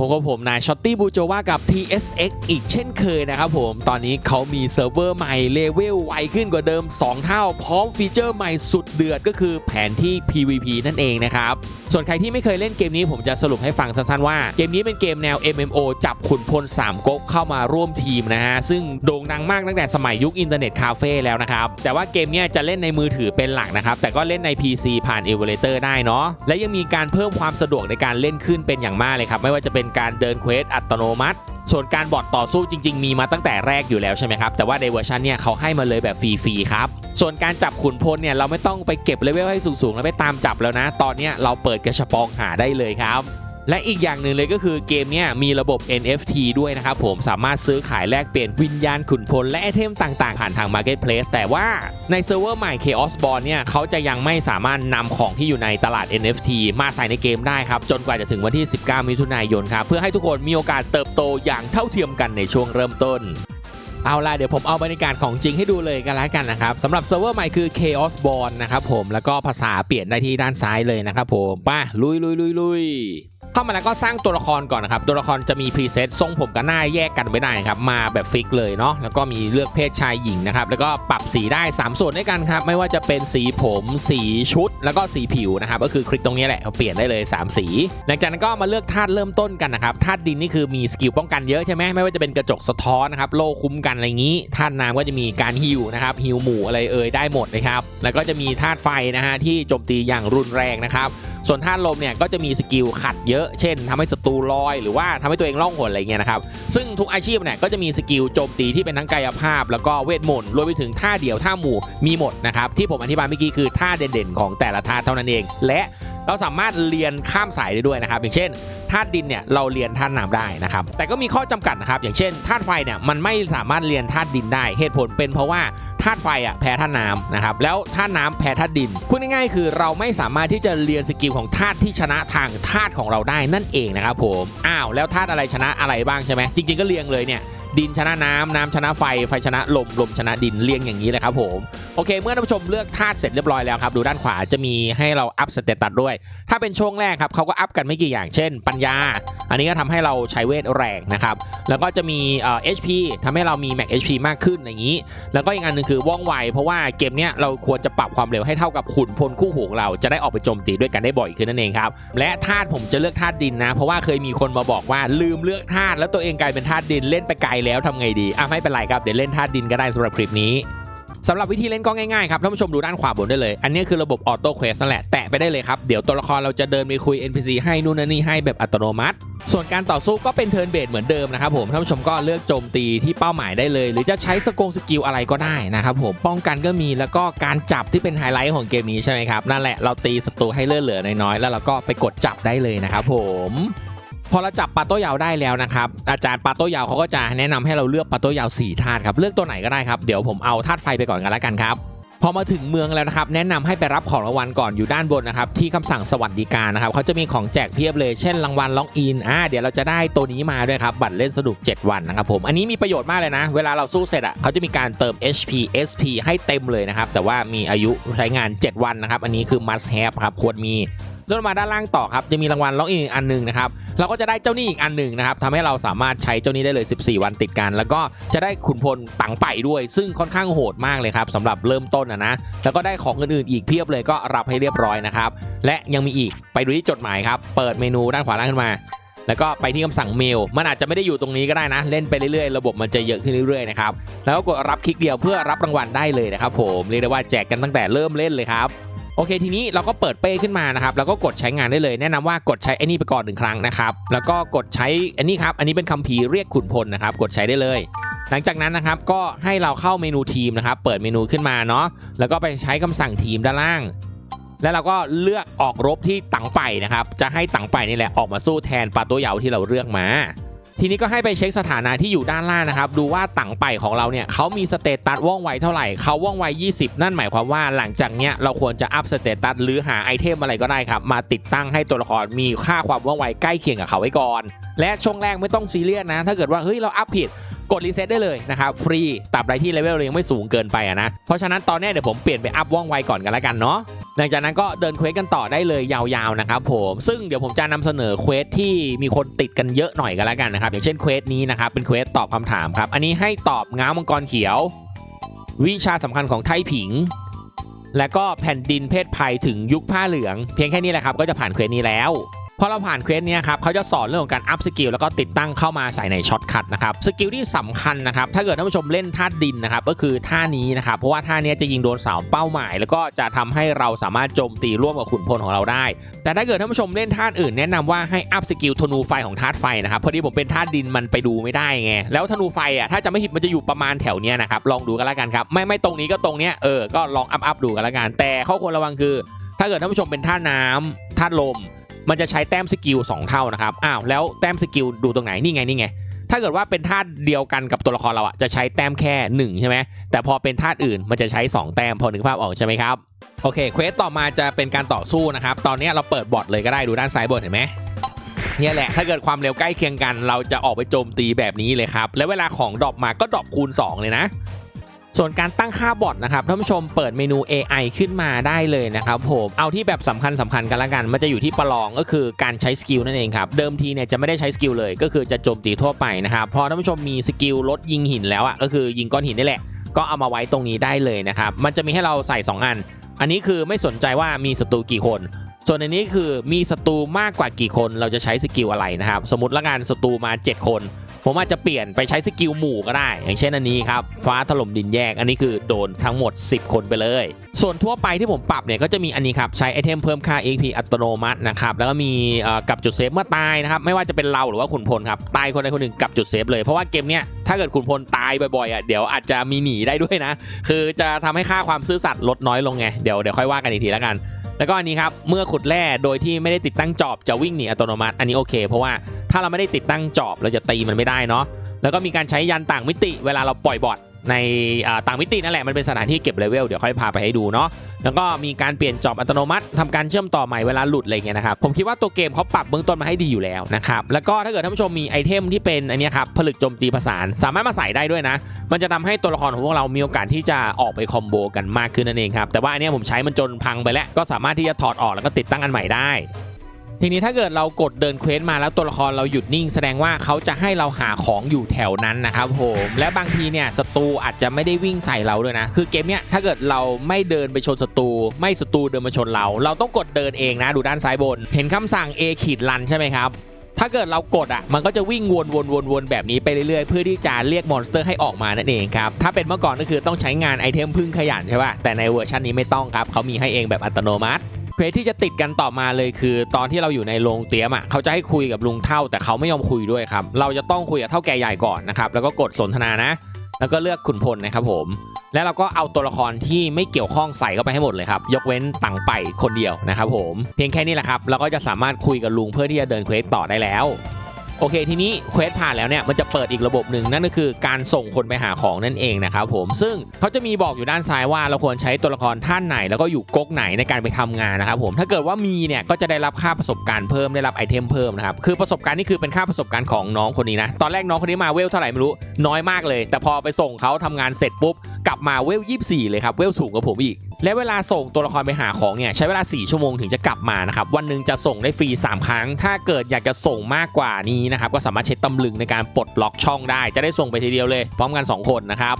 พบกับผมนายช็อตตี้บูโจว่ากับ TSX อีกเช่นเคยนะครับผม ตอนนี้เขามีเซิร์ฟเวอร์ใหม่เลเวลไวขึ้นกว่าเดิม 2 เท่า พร้อมฟีเจอร์ใหม่สุดเดือดก็คือแผนที่ PVP นั่นเองนะครับ ส่วนใครที่ไม่เคยเล่นเกมนี้ผมจะสรุปให้ฟังสั้นๆว่า เกมนี้เป็นเกมแนว MMO จับขุนพล 3ก๊กเข้ามาร่วมทีมนะฮะ ซึ่งโด่งดังมากตั้งแต่สมัยยุคอินเทอร์เน็ตคาเฟ่แล้วนะครับ แต่ว่าเกมนี้จะเล่นในมือถือเป็นหลักนะครับ แต่ก็เล่นใน PC ผ่าน Emulator ได้เนาะ และยังมีการเพิ่มความสะดวกในการเล่นขึ้นเป็นอย่างมากเลยครับ ไม่ว่าจะเป็นการเดินเควสอัตโนมัติ ส่วนการบอทต่อสู้จริง ๆ มีมาตั้งแต่แรกอยู่แล้วใช่ไหมครับ แต่ว่าในเวอร์ชันเนี่ยเขาให้มาเลยแบบฟรีๆครับ ส่วนการจับขุนพลเนี่ยเราไม่ต้องไปเก็บเลเวลให้สูงๆแล้วไปตามจับแล้วนะ ตอนนี้เราเปิดกระชปองหาได้เลยครับ และอีกอย่างหนึ่งเลยก็คือเกมนี่ยมีระบบ NFT ด้วยนะครับผมสามารถซื้อขายแลกเปลี่ยนวิญญาณขุนพลและไอเทมต่างๆ ผ่านทาง Marketplace แต่ว่าในเซิร์ฟเวอร์ใหม่ Chaos b o r n เนี่ยเขาจะยังไม่สามารถนำของที่อยู่ในตลาด NFT มาใส่ในเกมได้ครับ จนกว่าจะถึงวันที่ 19 มิถุนายนครับ เพื่อให้ทุกคนมีโอกาสเติบโตอย่างเท่าเทียมกันในช่วงเริ่มต้นเอาล่ะเดี๋ยวผมเอาบรรยากาศของจริงให้ดูเลยกันแล้วกันนะครับสำหรับเซิร์ฟเวอร์ใหม่คือ Chaos b o r n นะครับผมแล้วก็ภาษาเปลี่ยนได้ที่ด้านซ้ายเลยนะครับผมไป้าลุยลุยลุยลุย เข้ามาแล้วก็สร้างตัวละครก่อนนะครับ ตัวละครจะมีพรีเซตทรงผมกับหน้าแยกกันไม่ได้ครับ มาแบบฟิกเลยเนาะ แล้วก็มีเลือกเพศชายหญิงนะครับ แล้วก็ปรับสีได้ 3 ส่วนด้วยกันครับ ไม่ว่าจะเป็นสีผม สีชุด แล้วก็สีผิวนะครับ ก็คือคลิกตรงนี้แหละ เปลี่ยนได้เลย 3 สี หลังจากนั้นก็มาเลือกธาตุเริ่มต้นกันนะครับ ธาตุดินนี่คือมีสกิลป้องกันเยอะใช่ไหมไม่ว่าจะเป็นกระจกสะท้อนนะครับ โล่คุ้มกันอะไรอย่างนี้ ธาตุน้ำก็จะมีการฮิวนะครับ ฮิวหมู่อะไรเอ่ยได้หมดนะครับ แล้วก็จะมีธาตุไฟนะฮะที่โจมตีอย่างรุนแรงนะครับ ส่วนธาตุลมเนี่ยก็จะมีสกิลขัดเยอะเช่นทำให้ศัตรูลอย หรือว่าทำให้ตัวเองล่องหนอะไรเงี้ยนะครับซึ่งทุกอาชีพเนี่ยก็จะมีสกิลโจมตีที่เป็นทั้งกายภาพ แล้วก็เวทมนต์รวมไปถึงท่าเดี่ยวท่าหมู่มีหมดนะครับที่ผมอธิบายเมื่อกี้คือท่าเด่นๆของแต่ละท่าเท่านั้นเอง และเราสามารถเรียนข้ามสายได้ด้วยนะครับ อย่างเช่นธาตุดินเนี่ยเราเรียนธาตุน้ำได้นะครับ แต่ก็มีข้อจำกัดนะครับ อย่างเช่นธาตุไฟเนี่ยมันไม่สามารถเรียนธาตุดินได้เหตุผลเป็นเพราะว่า ธาตุไฟอะแพ้ธาตุน้ำนะครับแล้วธาตุน้ำแพ้ธาตุดินพูดง่ายๆคือเราไม่สามารถที่จะเรียนสกิลของธาตุที่ชนะทางธาตุของเราได้นั่นเองนะครับผมอ้าวแล้วธาตุอะไรชนะอะไรบ้างใช่ไหมจริง ๆก็เรียงเลยเนี่ยดินชนะน้ำน้ำชนะไฟ ไฟชนะลม ลมชนะดินเรียงอย่างนี้เลยครับผม โอเค เมื่อท่านผู้ชมเลือกธาตุเสร็จเรียบร้อยแล้วครับ ดูด้านขวาจะมีให้เราอัพสเตตัสด้วย ถ้าเป็นช่วงแรกครับเขาก็อัพกันไม่กี่อย่าง เช่น ปัญญา อันนี้ก็ทำให้เราใช้เวทแรงนะครับ แล้วก็จะมีเอ่อ HP ทำให้เรามี Max HP มากขึ้นอย่างนี้ แล้วก็อีกอันหนึงคือว่องไว เพราะว่าเกมเนี้ยเราควรจะปรับความเร็วให้เท่ากับขุนพลคู่หูของเราจะได้ออกไปโจมตีด้วยกันได้บ่อยขึ้นนั่นเองครับและธาตุผมจะเลือกธาตุดินนะ เพราะว่าเคยมีคนมาบอกว่าลืมเลือกธาตุแล้วตัวเองกลายเป็นธาตุดินเล่นไปไกลแล้วทำไงดีอะไม่เป็นไรครับเดี๋ยวเล่นธาตุดินก็ได้สำหรับคลิปนี้ สำหรับวิธีเล่นก็ง่ายๆครับท่านผู้ชมดูด้านขวาบนได้เลย อันนี้คือระบบออโต้เควสนั่นแหละ แตะไปได้เลยครับ เดี๋ยวตัวละครเราจะเดินไปคุย NPC ให้นู่นนี่ให้แบบอัตโนมัติ ส่วนการต่อสู้ก็เป็นเทิร์นเบสเหมือนเดิมนะครับผมท่านผู้ชมก็เลือกโจมตีที่เป้าหมายได้เลย หรือจะใช้สกงสกิลอะไรก็ได้นะครับผมป้องกันก็มีแล้วก็การจับที่เป็นไฮไลท์ของเกมนี้ใช่ไหมครับนั่นแหละเราตีศัตรูให้เลือดเหลือน้อยๆแล้วเราก็ไปกดจับได้เลยนะครับผม พอเราจับปลาโต้ยาวได้แล้วนะครับอาจารย์ปลาโต้ยาวเขาก็จะแนะนำให้เราเลือกปลาโต้ยาว4ธาตุครับเลือกตัวไหนก็ได้ครับเดี๋ยวผมเอาธาตุไฟไปก่อนกันแล้วกันครับพอมาถึงเมืองแล้วนะครับแนะนำให้ไปรับของรางวัลก่อนอยู่ด้านบนนะครับที่คำสั่งสวัสดิการนะครับเขาจะมีของแจกเพียบเลยเช่นรางวัลล็อกอินอ่าเดี๋ยวเราจะได้ตัวนี้มาด้วยครับบัตรเล่นสนุก 7 วันนะครับผมอันนี้มีประโยชน์มากเลยนะ เวลาเราสู้เสร็จอะเขาจะมีการเติม HP SP ให้เต็มเลยนะครับแต่ว่ามีอายุใช้งาน 7 วันนะครับอันนี้คือ must have ครับควรมี เลื่อนมาด้านล่างต่อครับจะมีรางวัลล็อกอินอีกอันหนึ่งนะครับเราก็จะได้เจ้าหนี้อีกอันหนึ่งนะครับทำให้เราสามารถใช้เจ้าหนี้ได้เลย 14 วันติดกัน แล้วก็จะได้ขุนพลตังไปด้วย ซึ่งค่อนข้างโหดมากเลยครับสำหรับเริ่มต้นนะนะแล้วก็ได้ของอื่นๆอีกเพียบเลยก็รับให้เรียบร้อยนะครับและยังมีอีกไปดูที่จดหมายครับเปิดเมนูด้านขวาล่างขึ้นมาแล้วก็ไปที่คำสั่งเมล มันอาจจะไม่ได้อยู่ตรงนี้ก็ได้นะ เล่นไปเรื่อยๆ ระบบมันจะเยอะขึ้นเรื่อยๆนะครับ แล้วก็กดรับคลิกเดียวเพื่อรับรางวัลได้เลยนะครับผม เรียกได้ว่าแจกกันตั้งแต่เริ่มเล่นเลยครับ โอเคทีนี้เราก็เปิดเป้ขึ้นมานะครับแล้วก็กดใช้งานได้เลย แนะนำว่ากดใช้ไอ้นี่ไปก่อนหนึ่งครั้งนะครับแล้วก็กดใช้อันนี้ครับอันนี้เป็นคัมภีร์เรียกขุนพลนะครับกดใช้ได้เลย หลังจากนั้นนะครับก็ให้เราเข้าเมนูทีมนะครับเปิดเมนูขึ้นมาเนาะแล้วก็ไปใช้คำสั่งทีมด้านล่าง แล้วเราก็เลือกออกรบที่ตังไปนะครับจะให้ตังไปนี่แหละออกมาสู้แทนปาโตเหยาที่เราเลือกมา ทีนี้ก็ให้ไปเช็คสถานะที่อยู่ด้านล่างนะครับ ดูว่าตังไปของเราเนี่ยเขามีสเตตัสว่องไวเท่าไหร่เขาว่องไว 20 นั่นหมายความว่าหลังจากเนี้ยเราควรจะอัพสเตตัสหรือหาไอเทมอะไรก็ได้ครับ มาติดตั้งให้ตัวละครมีค่าความว่องไวใกล้เคียงกับเขาไว้ก่อน และช่วงแรกไม่ต้องซีเรียสนะ ถ้าเกิดว่าเฮ้ยเราอัพผิด กดรีเซ็ตได้เลยนะครับฟรีตราบใดที่เลเวลเรายังไม่สูงเกินไปอะนะเพราะฉะนั้นตอนนี้เดี๋ยวผมเปลี่ยนไปอัพว่องไวก่อนกันแล้วกันเนาะหลังจากนั้นก็เดินเควสกันต่อได้เลยยาวๆนะครับผมซึ่งเดี๋ยวผมจะนำเสนอเควสที่มีคนติดกันเยอะหน่อยกันแล้วกันนะครับอย่างเช่นเควสนี้นะครับเป็นเควสตอบคำถามครับอันนี้ให้ตอบง้าวมังกรเขียว วิชาสำคัญของไทผิง และก็แผ่นดินเพศภัยถึงยุคผ้าเหลือง เพียงแค่นี้แหละครับก็จะผ่านเควสนี้แล้ว พอเราผ่านเควสเนี้ยครับเขาจะสอนเรื่องของการอัพสกิลแล้วก็ติดตั้งเข้ามาใส่ในช็อตคัทนะครับสกิลที่สำคัญนะครับถ้าเกิดท่านผู้ชมเล่นธาดินนะครับก็คือท่านี้นะครับเพราะว่าท่านี้จะยิงโดนเสาเป้าหมาย แล้วก็จะทำให้เราสามารถโจมตีร่วมกับขุนพลของเราได้ แต่ถ้าเกิดท่านผู้ชมเล่นธาอื่นแนะนำว่าให้อัพสกิลธนูไฟของธาตุไฟนะครับพอดีผมเป็นธาดินมันไปดูไม่ได้ไงแล้วธนูไฟอะถ้าจะไม่ผิดมันจะอยู่ประมาณแถวเนี้ยนะครับลองดูกันแล้วกันครับไม่ไม่ตรงนี้ก็ตรงเนี้ยเออก็ลองอัพอัพดูกันแล้วกันแต่ข้อควรระวังคือ ถ้าเกิดท่านผู้ชมเป็นธาน้ำธาตุลม มันจะใช้แต้มสกิล2เท่านะครับอ้าวแล้วแต้มสกิลดูตรงไหนนี่ไงนี่ไงถ้าเกิดว่าเป็นธาตุเดียวกันกับตัวละครเราอะจะใช้แต้มแค่ 1 ใช่ไหมแต่พอเป็นธาตุอื่นมันจะใช้ 2 แต้มพอหนึกภาพออกใช่ไหมครับโอเคเควสต่อมาจะเป็นการต่อสู้นะครับตอนนี้เราเปิดบอทเลยก็ได้ดูด้านซ้ายบนเห็นไหมเนี่ยแหละถ้าเกิดความเร็วใกล้เคียงกัน เราจะออกไปโจมตีแบบนี้เลยครับแล้วเวลาของดรอปมาก็ดรอปคูณ 2 เลยนะ ส่วนการตั้งค่าบอทนะครับท่านผู้ชมเปิดเมนู AI ขึ้นมาได้เลยนะครับผมเอาที่แบบสำคัญสำคัญกันละกัน มันจะอยู่ที่ประลองก็คือการใช้สกิลนั่นเองครับเดิมทีเนี่ยจะไม่ได้ใช้สกิลเลย ก็คือจะโจมตีทั่วไปนะครับพอท่านผู้ชมมีสกิลลดยิงหินแล้วอะก็คือยิงก้อนหินนี่แหละก็เอามาไว้ตรงนี้ได้เลยนะครับมันจะมีให้เราใส่ 2 อัน อันนี้คือไม่สนใจว่ามีศัตรูกี่คนส่วนอันนี้คือมีศัตรูมากกว่ากี่คนเราจะใช้สกิลอะไรนะครับ สมมติละงานศัตรูมา 7 คน ผมอาจจะเปลี่ยนไปใช้สกิลหมู่ก็ได้ อย่างเช่นอันนี้ครับ ฟ้าถล่มดินแยก อันนี้คือโดนทั้งหมด 10 คนไปเลย ส่วนทั่วไปที่ผมปรับเนี่ยก็จะมีอันนี้ครับ ใช้ไอเทมเพิ่มค่า EP อัตโนมัตินะครับ แล้วก็มีกับจุดเซฟเมื่อตายนะครับ ไม่ว่าจะเป็นเราหรือว่าขุนพลครับ ตายคนใดคนหนึ่งกับจุดเซฟเลย เพราะว่าเกมเนี้ยถ้าเกิดขุนพลตายบ่อยๆอะ เดี๋ยวอาจจะมีหนีได้ด้วยนะ คือจะทำให้ค่าความซื่อสัตย์ลดน้อยลงไง เดี๋ยวเดี๋ยวค่อยว่ากันอีกทีแล้วกัน แล้วก็อันนี้ครับเมื่อขุดแร่โดยที่ไม่ได้ติดตั้งจอบจะวิ่งหนีอัตโนมัติ อันนี้โอเค เพราะว่าถ้าเราไม่ได้ติดตั้งจอบเราจะตีมันไม่ได้เนาะแล้วก็มีการใช้ยันต่างมิติเวลาเราปล่อยบอท ในต่างมิตินั่นแหละมันเป็นสถานที่เก็บเลเวลเดี๋ยวค่อยพาไปให้ดูเนาะแล้วก็มีการเปลี่ยนจอบอัตโนมัติทำการเชื่อมต่อใหม่เวลาหลุดอะไรเงี้ยนะครับผมคิดว่าตัวเกมเขาปรับเบื้องต้นมาให้ดีอยู่แล้วนะครับแล้วก็ถ้าเกิดท่านผู้ชมมีไอเทมที่เป็นอันนี้ครับผลึกโจมตีประสานสามารถมาใส่ได้ด้วยนะ มันจะทำให้ตัวละครของพวกเรามีโอกาสที่จะออกไปคอมโบกันมากขึ้นนั่นเองครับแต่ว่าอันนี้ผมใช้มันจนพังไปแล้วก็สามารถที่จะถอดออกแล้วก็ติดตั้งอันใหม่ได้ ทีนี้ถ้าเกิดเรากดเดินเควสมาแล้วตัวละครเราหยุดนิ่ง แสดงว่าเขาจะให้เราหาของอยู่แถวนั้นนะครับผมและบางทีเนี่ยศัตรูอาจจะไม่ได้วิ่งใส่เราด้วยนะ คือเกมเนี้ยถ้าเกิดเราไม่เดินไปชนศัตรูไม่ศัตรูเดินมาชนเรา เราต้องกดเดินเองนะดูด้านซ้ายบน เห็นคำสั่ง A ขีดลันใช่ไหมครับถ้าเกิดเรากดอะมันก็จะวิ่งวนวนวนวนแบบนี้ไปเรื่อยๆ เพื่อที่จะเรียกมอนสเตอร์ให้ออกมานั่นเองครับ ถ้าเป็นเมื่อก่อนก็คือต้องใช้งานไอเทมพึ่งขยันใช่ป่ะแต่ในเวอร์ชันนี้ไม่ต้องครับเขามีให้เองแบบอัตโนมัติ เควสที่จะติดกันต่อมาเลยคือ ตอนที่เราอยู่ในโรงเตี๊ยมอะเขาจะให้คุยกับลุงเท่า แต่เขาไม่ยอมคุยด้วยครับเราจะต้องคุยกับเท่าแก่ใหญ่ก่อนนะครับแล้วก็กดสนทนานะ แล้วก็เลือกขุนพลนะครับผม แล้วเราก็เอาตัวละครที่ไม่เกี่ยวข้องใส่เข้าไปให้หมดเลยครับยกเว้นตังไปคนเดียวนะครับผมเพียงแค่นี้แหละครับเราก็จะสามารถคุยกับลุงเพื่อที่จะเดินเควสต่อได้แล้ว โอเคทีนี้เควสผ่านแล้วเนี่ยมันจะเปิดอีกระบบหนึ่งนั่นก็คือการส่งคนไปหาของนั่นเองนะครับผมซึ่งเขาจะมีบอกอยู่ด้านซ้ายว่าเราควรใช้ตัวละครท่านไหน แล้วก็อยู่ก๊กไหนในการไปทำงานนะครับผมถ้าเกิดว่ามีเนี่ยก็จะได้รับค่าประสบการณ์เพิ่มได้รับไอเทมเพิ่มนะครับคือประสบการณ์นี่คือเป็นค่าประสบการณ์ของน้องคนนี้นะตอนแรกน้องคนนี้มาเวลเท่าไหร่ไม่รู้น้อยมากเลย แต่พอไปส่งเขาทำงานเสร็จปุ๊บกลับมาเวล 24 เลยครับเวลสูงกว่าผมอีก และเวลาส่งตัวละครไปหาของเนี่ยใช้เวลา 4 ชั่วโมงถึงจะกลับมานะครับวันหนึ่งจะส่งได้ฟรี 3 ครั้ง ถ้าเกิดอยากจะส่งมากกว่านี้นะครับก็สามารถใช้ตำลึงในการปลดล็อกช่องได้ จะได้ส่งไปทีเดียวเลย พร้อมกัน 2 คนนะครับ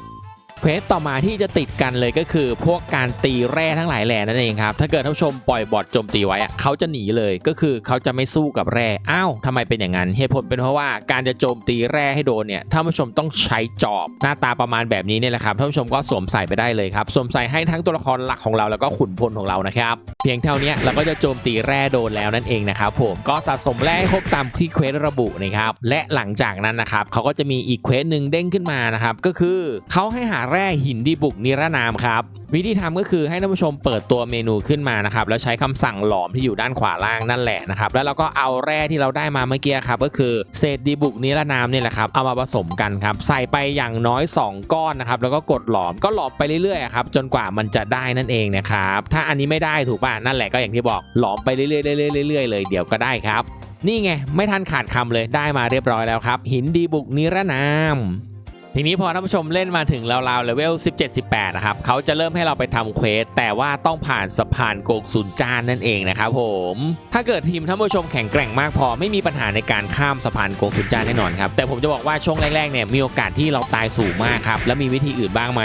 เควสต่อมาที่จะติดกันเลยก็คือพวกการตีแร่ทั้งหลายแหล่นั่นเองครับ ถ้าเกิดท่านผู้ชมปล่อยบอทโจมตีไว้อะเขาจะหนีเลยก็คือเขาจะไม่สู้กับแร่อ้าวทำไมเป็นอย่างนั้นเหตุผลเป็นเพราะว่าการจะโจมตีแร่ให้โดนเนี่ยท่านผู้ชมต้องใช้จอบหน้าตาประมาณแบบนี้เนี่ยแหละครับท่านผู้ชมก็สวมใส่ไปได้เลยครับสวมใส่ให้ทั้งตัวละครหลักของเราแล้วก็ขุนพลของเรานะครับเพียงเท่านี้เราก็จะโจมตีแร่โดนแล้วนั่นเองนะครับผมก็สะสมแร่ให้ครบตามที่เควสระบุนะครับและหลังจากนั้นนะครับเขาก็จะมีอีกเควสหนึ่งเด้งขึ้นมานะครับก็คือเขาให้หาแร่หินดีบุกนิรนามครับวิธีทำก็คือให้ท่านผู้ชมเปิดตัวเมนูขึ้นมานะครับแล้วใช้คำสั่งหลอมที่อยู่ด้านขวาล่างนั่นแหละนะครับแล้วเราก็เอาแร่ที่เราได้มาเมื่อกี้ครับก็คือเศษดีบุกนิรนามนี่แหละครับเอามาผสมกันครับใส่ไปอย่างน้อย 2 ก้อนนะครับแล้วก็กดหลอมก็หลอมไปเรื่อยๆครับจนกว่ามันจะได้นั่นเองนะครับถ้าอันนี้ไม่ได้ถูกป่ะนั่นแหละก็อย่างที่บอกหลอมไปเรื่อยๆเรื่อยๆเรื่อยๆเลยเดี๋ยวก็ได้ครับนี่ไง ไม่ทันขาดคำเลยได้มาเรียบร้อยแล้วครับ หินดีบุกนิรนาม ทีนี้พอท่านผู้ชมเล่นมาถึงราวๆเลเวล 17-18 นะครับเขาจะเริ่มให้เราไปทำเควสแต่ว่าต้องผ่านสะพานโกกสุนจานนั่นเองนะครับผม ถ้าเกิดทีมท่านผู้ชมแข็งแกร่งมากพอไม่มีปัญหาในการข้ามสะพานโกกสุนจานแน่นอนครับ แต่ผมจะบอกว่าช่วงแรกๆเนี่ยมีโอกาสที่เราตายสูงมากครับแล้วมีวิธีอื่นบ้างไหม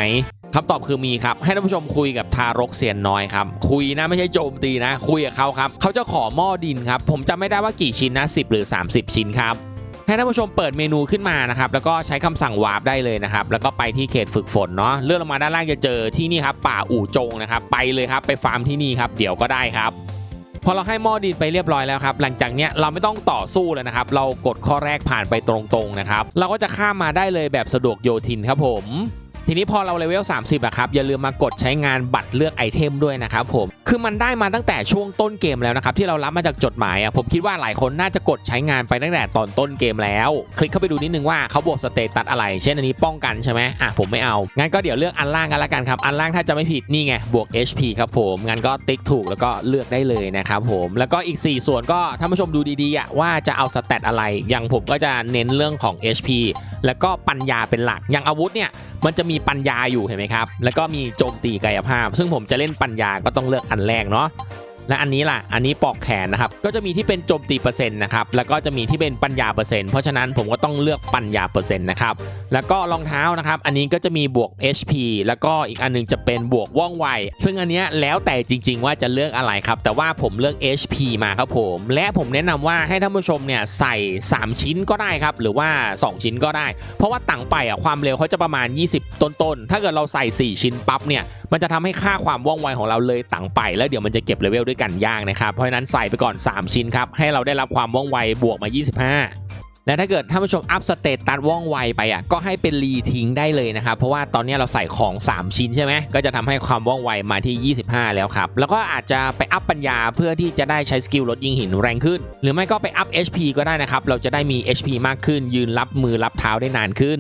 คำตอบคือมีครับ ให้ท่านผู้ชมคุยกับทารกเสียนน้อยครับ คุยนะไม่ใช่โจมตีนะ คุยกับเขาครับเขาจะขอหม้อดินครับ ผมจำไม่ได้ว่ากี่ชิ้นนะ 10 หรือ 30 ชิ้นครับ ให้ท่านผู้ชมเปิดเมนูขึ้นมานะครับแล้วก็ใช้คำสั่งวาร์ปได้เลยนะครับแล้วก็ไปที่เขตฝึกฝนเนาะเลื่อนลงมาด้านล่างจะเจอที่นี่ครับป่าอู่จงนะครับไปเลยครับไปฟาร์มที่นี่ครับเดี๋ยวก็ได้ครับพอเราให้หม้อดินไปเรียบร้อยแล้วครับ หลังจากเนี้ยเราไม่ต้องต่อสู้แล้วนะครับ เรากดข้อแรกผ่านไปตรงๆนะครับ เราก็จะข้ามมาได้เลยแบบสะดวกโยทินครับผม ทีนี้พอเราเลเวล 30อะครับอย่าลืมมากดใช้งานบัตรเลือกไอเทมด้วยนะครับผมคือมันได้มาตั้งแต่ช่วงต้นเกมแล้วนะครับที่เรารับมาจากจดหมายอะผมคิดว่าหลายคนน่าจะกดใช้งานไปตั้งแต่ตอนต้นเกมแล้ว คลิกเข้าไปดูนิดนึงว่าเขาบวกสเตตัสอะไร เช่นอันนี้ป้องกันใช่ไหมอะผมไม่เอางั้นก็เดี๋ยวเลือกอันล่างกันละกันครับอันล่างถ้าจะไม่ผิดนี่ไงบวก HP ครับผมงั้นก็ติ๊กถูกแล้วก็เลือกได้เลยนะครับผมแล้วก็อีก 4 ส่วนก็ท่านผู้ชมดูดีๆอะว่าจะเอาสเตตอะไรอย่างผมก็จะเน้นเรื่องของ HP แล้วก็ปัญญาเป็นหลักอย่างอาวุธเนี่ยมันจะมีีปัญญาอยู่เห็นไหมครับ แล้วก็มีโจมตีกายภาพ ซึ่งผมจะเล่นปัญญาก็ต้องเลือกอันแรกเนาะ และอันนี้ล่ะ อันนี้ปอกแขนนะครับ ก็จะมีที่เป็นโจมตีเปอร์เซ็นต์นะครับ แล้วก็จะมีที่เป็นปัญญาเปอร์เซ็นต์ เพราะฉะนั้นผมก็ต้องเลือกปัญญาเปอร์เซ็นต์นะครับ แล้วก็รองเท้านะครับ อันนี้ก็จะมีบวก HP แล้วก็อีกอันหนึงจะเป็นบวกว่องไว ซึ่งอันเนี้ยแล้วแต่จริง ๆ ว่าจะเลือกอะไรครับ แต่ว่าผมเลือก HP มาครับผม และผมแนะนำว่าให้ท่านผู้ชมเนี่ยใส่ 3 ชิ้นก็ได้ครับ หรือว่า 2 ชิ้นก็ได้ เพราะว่าต่างไปอะความเร็วเขาจะประมาณ 20 ต้นๆ ถ้าเกิดเราใส่ 4 ชิ้นปั๊บเนี่ย มันจะทำให้ค่าความว่องไวของเราเลยต่างไป แล้วเดี๋ยวมันจะเก็บเลเวลด้วยกันยากนะครับเพราะฉะนั้นใส่ไปก่อน 3 ชิ้นครับให้เราได้รับความว่องไวบวกมา 25และถ้าเกิดท่านผู้ชมอัพสเตตัสว่องไวไปอะก็ให้เป็นรีทิ้งได้เลยนะครับ เพราะว่าตอนนี้เราใส่ของ 3 ชิ้นใช่ไหมก็จะทำให้ความว่องไวมาที่ 25 แล้วครับ แล้วก็อาจจะไปอัพปัญญาเพื่อที่จะได้ใช้สกิลลดยิงหินแรงขึ้น หรือไม่ก็ไปอัพ HP ก็ได้นะครับ เราจะได้มี HP มากขึ้น ยืนรับมือรับเท้าได้นานขึ้น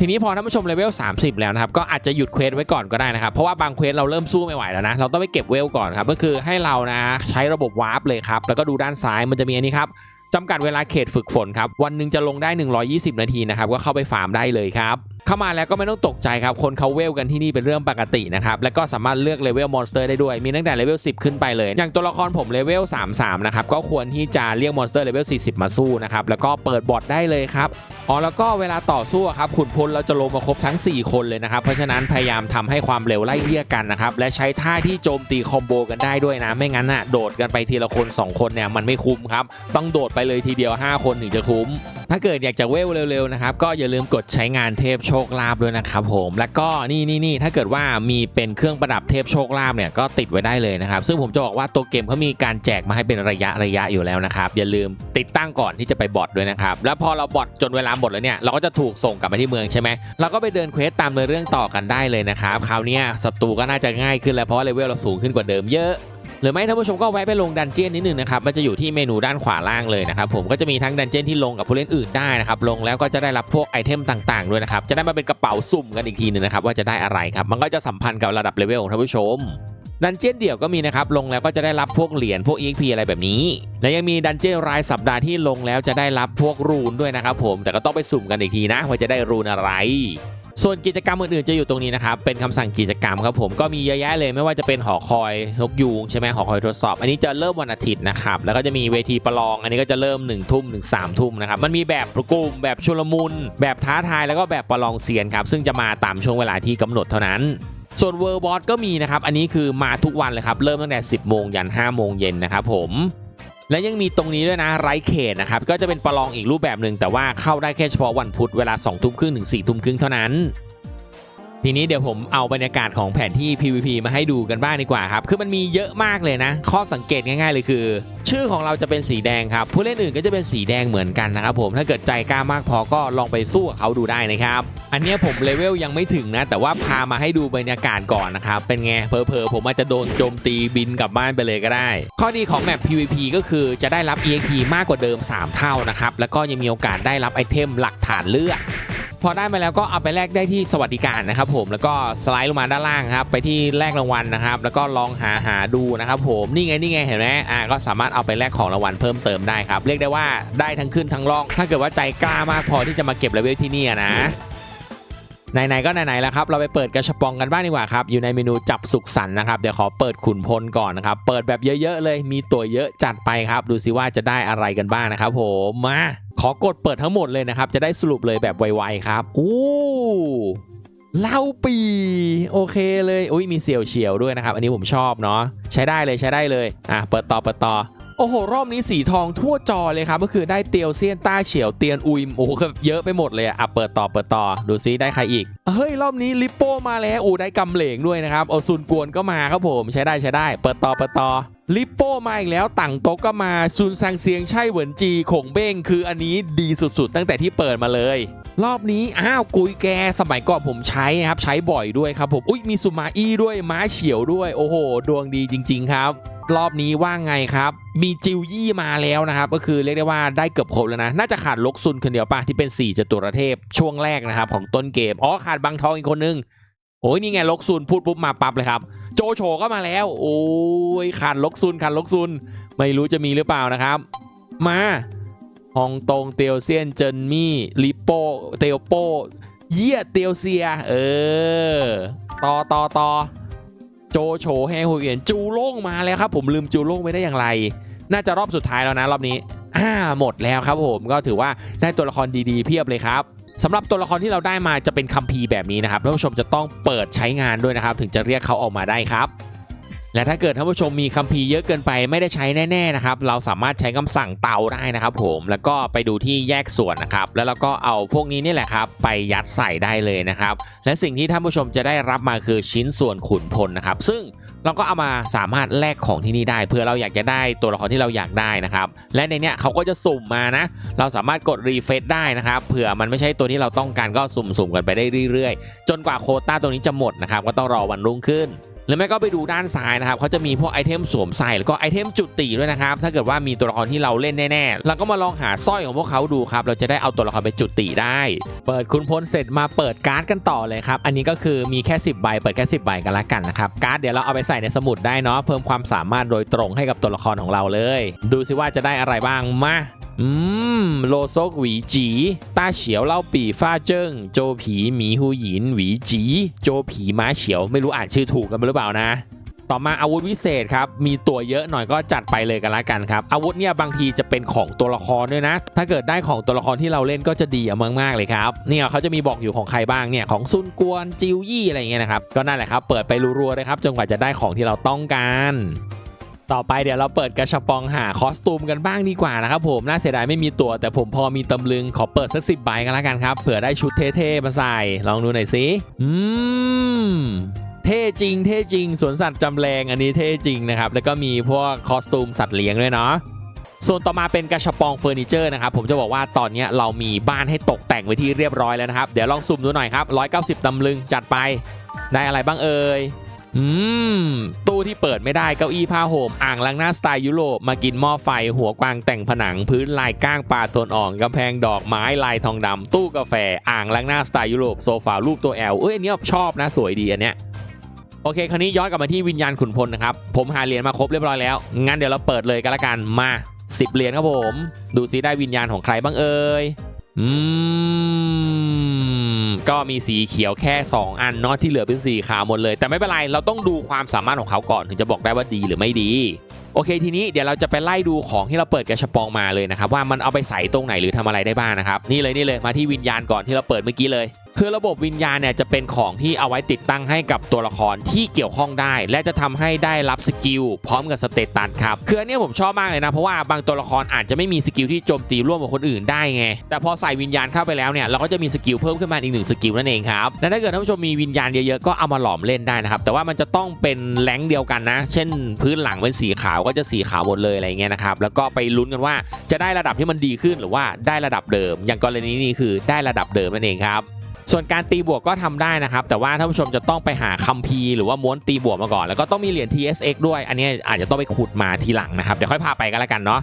ทีนี้พอท่านผู้ชมเลเวล30 แล้วนะครับก็อาจจะหยุดเควสไว้ก่อนก็ได้นะครับเพราะว่าบางเควสเราเริ่มสู้ไม่ไหวแล้วนะเราต้องไปเก็บเวลก่อนครับก็คือให้เรานะใช้ระบบวาร์ปเลยครับแล้วก็ดูด้านซ้ายมันจะมีอันนี้ครับจำกัดเวลาเขตฝึกฝนครับวันหนึ่งจะลงได้ 120 นาทีนะครับก็เข้าไปฟาร์มได้เลยครับเข้ามาแล้วก็ไม่ต้องตกใจครับคนเขาเวลกันที่นี่เป็นเรื่องปกตินะครับแล้วก็สามารถเลือกเลเวลมอนสเตอร์ได้ด้วยมีตั้งแต่เลเวล10 ขึ้นไปเลย อย่างตัวละครผมเลเวล33นะครับก็ควรที่จะเรียกมอนสเตอร์เลเวล40 มาสู้นะครับแล้วก็เปิดบอทได้เลยครับอ๋อแล้วก็เวลาต่อสู้ครับขุนพลเราจะลงมาครบทั้ง 4 คนเลยนะครับ เพราะฉะนั้นพยายามทำให้ความเร็วไล่เลี่ยกันนะครับ และใช้ท่าที่โจมตีคอมโบกันได้ด้วยนะ ไม่งั้นน่ะโดดกันไปทีละคน 2 คนเนี่ยมันไม่คุ้มครับ ต้องโดดไปเลยทีเดียว 5 คนถึงจะคุ้ม ถ้าเกิดอยากจะเวลเร็วๆนะครับก็อย่าลืมกดใช้งานเทพโชคลาภด้วยนะครับผมแล้วก็นี่นี่นี่ถ้าเกิดว่ามีเป็นเครื่องประดับเทพโชคลาภเนี่ยก็ติดไว้ได้เลยนะครับซึ่งผมจะบอกว่าตัวเกมเขามีการแจกมาให้เป็นระยะระยะอยู่แล้วนะครับอย่าลืมติดตั้งก่อนที่จะไปบอทด้วยนะครับแล้วพอเราบอทจนเวลาหมดแล้วเนี่ยเราก็จะถูกส่งกลับมาที่เมืองใช่ไหมเราก็ไปเดินเควสตามเรื่องต่อกันได้เลยนะครับคราวนี้ศัตรูก็น่าจะง่ายขึ้นแล้วเพราะเลเวลเราสูงขึ้นกว่าเดิมเยอะหรือไม่ท่านผู้ชมก็แวะไปลงดันเจี้ยนนิดนึงนะครับ มันจะอยู่ที่เมนูด้านขวาล่างเลยนะครับ ผมก็จะมีทั้งดันเจี้ยนที่ลงกับผู้เล่นอื่นได้นะครับ ลงแล้วก็จะได้รับพวกไอเทมต่างๆด้วยนะครับ จะได้มาเป็นกระเป๋าสุ่มกันอีกทีหนึงนะครับว่าจะได้อะไรครับ มันก็จะสัมพันธ์กับระดับเลเวลของท่านผู้ชม ดันเจี้ยนเดี่ยวก็มีนะครับ ลงแล้วก็จะได้รับพวกเหรียญพวก EXP อะไรแบบนี้ และยังมีดันเจี้ยนรายสัปดาห์ที่ลงแล้วจะได้รับพวกรูนด้วยนะครับผม แต่ก็ต้องไปสุ่มกันอีกทีนะว่าจะได้รูนอะไรส่วนกิจกรรมอื่นๆจะอยู่ตรงนี้นะครับ เป็นคำสั่งกิจกรรมครับผมก็มีเยอะแยะเลยไม่ว่าจะเป็นหอคอยนกยูงใช่ไหมหอคอยทดสอบ อันนี้จะเริ่มวันอาทิตย์นะครับ แล้วก็จะมีเวทีประลอง อันนี้ก็จะเริ่ม1นึ่ทุ่มถึงสามทุ่มนะครับ มันมีแบบประกุมแบบชุลมุน แบบท้าทายแล้วก็แบบประลองเซียนครับ ซึ่งจะมาตามช่วงเวลาที่กำหนดเท่านั้น ส่วนเวอร์บอสก็มีนะครับ อันนี้คือมาทุกวันเลยครับ เริ่มตั้งแต่ 10 โมงยัน 5 โมงเย็นนะครับผมและยังมีตรงนี้ด้วยนะไรเขตนะครับก็จะเป็นประลองอีกรูปแบบหนึ่งแต่ว่าเข้าได้แค่เฉพาะวันพุธเวลา2ทุ่มครึ่งถึง4ทุ่มครึ่งเท่านั้น ทีนี้เดี๋ยวผมเอาบรรยากาศของแผนที่ PVP มาให้ดูกันบ้างดีกว่าครับ คือมันมีเยอะมากเลยนะ ข้อสังเกตง่าย ๆ เลยคือ ชื่อของเราจะเป็นสีแดงครับ ผู้เล่นอื่นก็จะเป็นสีแดงเหมือนกันนะครับผม ถ้าเกิดใจกล้ามากพอก็ลองไปสู้กับเขาดูได้นะครับ อันนี้ผมเลเวลยังไม่ถึงนะ แต่ว่าพามาให้ดูบรรยากาศก่อนนะครับ เป็นไง เพอเพอผมอาจจะโดนโจมตีบินกลับบ้านไปเลยก็ได้ ข้อดีของแมป PVP ก็คือจะได้รับ EXP มากกว่าเดิม 3 เท่านะครับ แล้วก็ยังมีโอกาสได้รับไอเทมหลักฐานเลือด พอได้มาแล้วก็เอาไปแลกได้ที่สวัสดิการนะครับผมแล้วก็สไลด์ลงมาด้านล่างครับไปที่แลกรางวัลนะครับ แล้วก็ลองหาหาดูนะครับผมนี่ไงนี่ไงเห็นไหมอ่าก็สามารถเอาไปแลกของรางวัลเพิ่มเติมได้ครับ เรียกได้ว่าได้ทั้งขึ้นทั้งล่อง ถ้าเกิดว่าใจกล้ามากพอที่จะมาเก็บเลเวลที่นี่นะไหนๆก็ไหนๆแล้วครับเราไปเปิดกระชับปองกันบ้างดีกว่าครับอยู่ในเมนูจับสุขสันนะครับเดี๋ยวขอเปิดขุนพลก่อนนะครับเปิดแบบเยอะๆเลยมีตัวเยอะจัดไปครับ ดูสิว่าจะได้อะไรกันบ้างนะครับผมมา อกดเปิดทั้งหมดเลยนะครับ จะได้สรุปเลยแบบไวๆครับอู้เล่าปี โอเคเลยอุ้ยมีเสี่ยวเฉียวด้วยนะครับ อันนี้ผมชอบเนาะใช้ได้เลยใช้ได้เลยอะเปิดต่อเปิดต่อโอ้โห รอบนี้สีทองทั่วจอเลยครับ ก็คือได้เตียวเซียนต้าเฉียวเตียนอุยมโอ้โหคือเยอะไปหมดเลยอะอะเปิดต่อเปิดต่อดูซิได้ใครอีก เฮ้ย รอบนี้ลิปโป้มาแล้วโอ้ได้กำเหลงด้วยนะครับโอซุนกวนก็มาครับผมใช้ได้ใช้ได้ เปิดต่อเปิดต่อ ลิปโป้มาอีกแล้วต่างโต๊ะก็มาซุนซังเซียงใช่เหวินจีขงเบ้งคืออันนี้ดีสุดๆ ตั้งแต่ที่เปิดมาเลย รอบนี้อ้าวกุยแกสมัยก่อนผมใช้ครับ ใช้บ่อยด้วยครับผมอุ้ยมีซูมาอี้ด้วยม้าเฉียวด้วย โอ้โห ดวงดีจริง ๆ ครับ รอบนี้ว่าไงครับ มีจิวยี่มาแล้วนะครับ ก็คือเรียกได้ว่าได้เกือบครบแล้วนะ น่าจะขาดลกซุนคนเดียวป่ะที่เป็น 4จตุรเทพช่วงแรกนะครับของต้นเกมอ๋อขาดบางทองอีกคนนึงโอ้ยนี่ไงลกซุนพูดปุ๊บมาปั๊บเลยครับ โจโฉก็มาแล้ว โอ้ยขาดลกซุนขาดลกซุน ไม่รู้จะมีหรือเปล่านะครับ มาฮองตงเตียวเซียนเจินมี่ลิโปเตียวโปเยี่ยเตียวเซีย เออต่อต่อต่อโจโฉแฮฮูเอียนจูโล่งมาแล้วครับ ผมลืมจูโล่งไปได้อย่างไร น่าจะรอบสุดท้ายแล้วนะรอบนี้อ่าหมดแล้วครับผมก็ถือว่าได้ตัวละครดีๆ เพียบเลยครับ สำหรับตัวละครที่เราได้มาจะเป็นคัมภีร์แบบนี้นะครับท่านผู้ชมจะต้องเปิดใช้งานด้วยนะครับ ถึงจะเรียกเขาออกมาได้ครับ และถ้าเกิดท่านผู้ชมมีคัมภีร์เยอะเกินไปไม่ได้ใช้แน่ๆนะครับเราสามารถใช้คำสั่งเตาได้นะครับผมแล้วก็ไปดูที่แยกส่วนนะครับ แล้วเราก็เอาพวกนี้นี่แหละครับ ไปยัดใส่ได้เลยนะครับ และสิ่งที่ท่านผู้ชมจะได้รับมาคือชิ้นส่วนขุนพลนะครับ ซึ่ง เราก็เอามาสามารถแลกของที่นี่ได้เพื่อเราอยากจะได้ตัวละครที่เราอยากได้นะครับ และในเนี้ยเขาก็จะสุ่มมานะ เราสามารถกดรีเฟซได้นะครับเผื่อมันไม่ใช่ตัวที่เราต้องการก็สุ่มๆกันไปได้เรื่อยๆ จนกว่าโคต้าตัวนี้จะหมดนะครับก็ต้องรอวันรุ่งขึ้น หรือไม่ก็ไปดูด้านซ้ายนะครับเขาจะมีพวกไอเทมสวมใส่แล้วก็ไอเทมจุดติด้วยนะครับถ้าเกิดว่ามีตัวละครที่เราเล่นแน่ๆเราก็มาลองหาสร้อยของพวกเขาดูครับเราจะได้เอาตัวละครไปจุดติได้ เปิดคุณพลเสร็จมาเปิดการ์ดกันต่อเลยครับอันนี้ก็คือมีแค่ 10 ใบเปิดแค่ 10 ใบกันละกันนะครับการ์ดเดี๋ยวเราเอาไปใส่ในสมุดได้เนาะเพิ่มความสามารถโดยตรงให้กับตัวละครของเราเลย ดูซิว่าจะได้อะไรบ้างมาอืม โลโซกหวีจี ต้าเฉียวเล่าปีฟ้าเจิ้ง โจผีหมีหูหยินหวีจี โจผีม้าเฉียว ไม่รู้อ่านชื่อถูกกันหรือเปล่านะ ต่อมาอาวุธวิเศษครับ มีตัวเยอะหน่อยก็จัดไปเลยกันละกันครับ อาวุธเนี่ยบางทีจะเป็นของตัวละครด้วยนะ ถ้าเกิดได้ของตัวละครที่เราเล่นก็จะดีอะมากเลยครับ เนี่ยเขาจะมีบอกอยู่ของใครบ้างเนี่ยของซุนกวนจิวยี่อะไรเงี้ยนะครับ ก็นั่นแหละครับ เปิดไปรัวๆเลยครับจนกว่าจะได้ของที่เราต้องการ ต่อไปเดี๋ยวเราเปิดกระชับปองหาคอสตูมกันบ้างดีกว่านะครับผมน่าเสียดายไม่มีตัว แต่ผมพอมีตำลึงขอเปิดสักสิบใบกันละกันครับเผื่อได้ชุดเท่ๆมาใส่ลองดูหน่อยสิอืมเท่จริงเท่จริงสวนสัตว์จำแรงอันนี้เท่จริงนะครับแล้วก็มีพวกคอสตูมสัตว์เลี้ยงด้วยเนาะส่วนต่อมาเป็นกระชับปองเฟอร์นิเจอร์นะครับผมจะบอกว่าตอนนี้เรามีบ้านให้ตกแต่งไว้ที่เรียบร้อยแล้วนะครับเดี๋ยวลองสุ่มดูหน่อยครับ190ตำลึงจัดไปได้อะไรบ้างเอ่ย อืม ตู้ที่เปิดไม่ได้เก้าอี้ผ้าห่มอ่างล้างหน้าสไตล์ยุโรปมากินหม้อไฟ หัวกวางแต่งผนังพื้นลายก้างปลาโทนอ่อนกำแพงดอกไม้ลายทองดำตู้กาแฟอ่างล้างหน้าสไตล์ยุโรปโซฟารูปตัวแอลเอ้ยอันนี้ชอบนะสวยดีอันเนี้ยโอเค คราวนี้ย้อนกลับมาที่วิญญาณขุนพลนะครับ ผมหาเหรียญมาครบเรียบร้อยแล้ว งั้นเดี๋ยวเราเปิดเลยกันละกัน มา 10 เหรียญครับผม ดูซิได้วิญญาณของใครบ้างเอ่ย อืม ก็มีสีเขียวแค่ 2 อันเนาะที่เหลือเป็นสีขาวหมดเลย แต่ไม่เป็นไรเราต้องดูความสามารถของเขาก่อนถึงจะบอกได้ว่าดีหรือไม่ดีโอเคทีนี้เดี๋ยวเราจะไปไล่ดูของที่เราเปิดกระชับปองมาเลยนะครับว่ามันเอาไปใส่ตรงไหนหรือทำอะไรได้บ้างนะครับนี่เลยนี่เลยมาที่วิญญาณก่อนที่เราเปิดเมื่อกี้เลย คือระบบวิญญาณเนี่ยจะเป็นของที่เอาไว้ติดตั้งให้กับตัวละครที่เกี่ยวข้องได้ และจะทำให้ได้รับสกิลพร้อมกับสเตตัสครับคืออันนี้ผมชอบมากเลยนะเพราะว่าบางตัวละครอาจจะไม่มีสกิลที่โจมตีร่วมกับคนอื่นได้ไงแต่พอใส่วิญญาณเข้าไปแล้วเนี่ยเราก็จะมีสกิลเพิ่มขึ้นมาอีกหนึ่งสกิลนั่นเองครับและถ้าเกิดท่านผู้ชมมีวิญญาณเยอะๆก็เอามาหลอมเล่นได้นะครับแต่ว่ามันจะต้องเป็นแรงค์เดียวกันนะ เช่น พื้นหลังเป็นสีขาวก็จะสีขาวหมดเลยอะไรเงี้ยนะครับแล้วก็ไปลุ้นกันว่าจะได้ระดับที่มันดีขึ้นหรือว่าได้ระดับเดิม อย่างกรณีนี้คือได้ระดับเดิมนั่นเองครับ ส่วนการตีบวกก็ทำได้นะครับ แต่ว่าท่านผู้ชมจะต้องไปหาคัมภีร์หรือว่าม้วนตีบวกมาก่อน แล้วก็ต้องมีเหรียญ TSX ด้วย อันนี้อาจจะต้องไปขุดมาทีหลังนะครับ เดี๋ยวค่อยพาไปกันแล้วกันเนาะ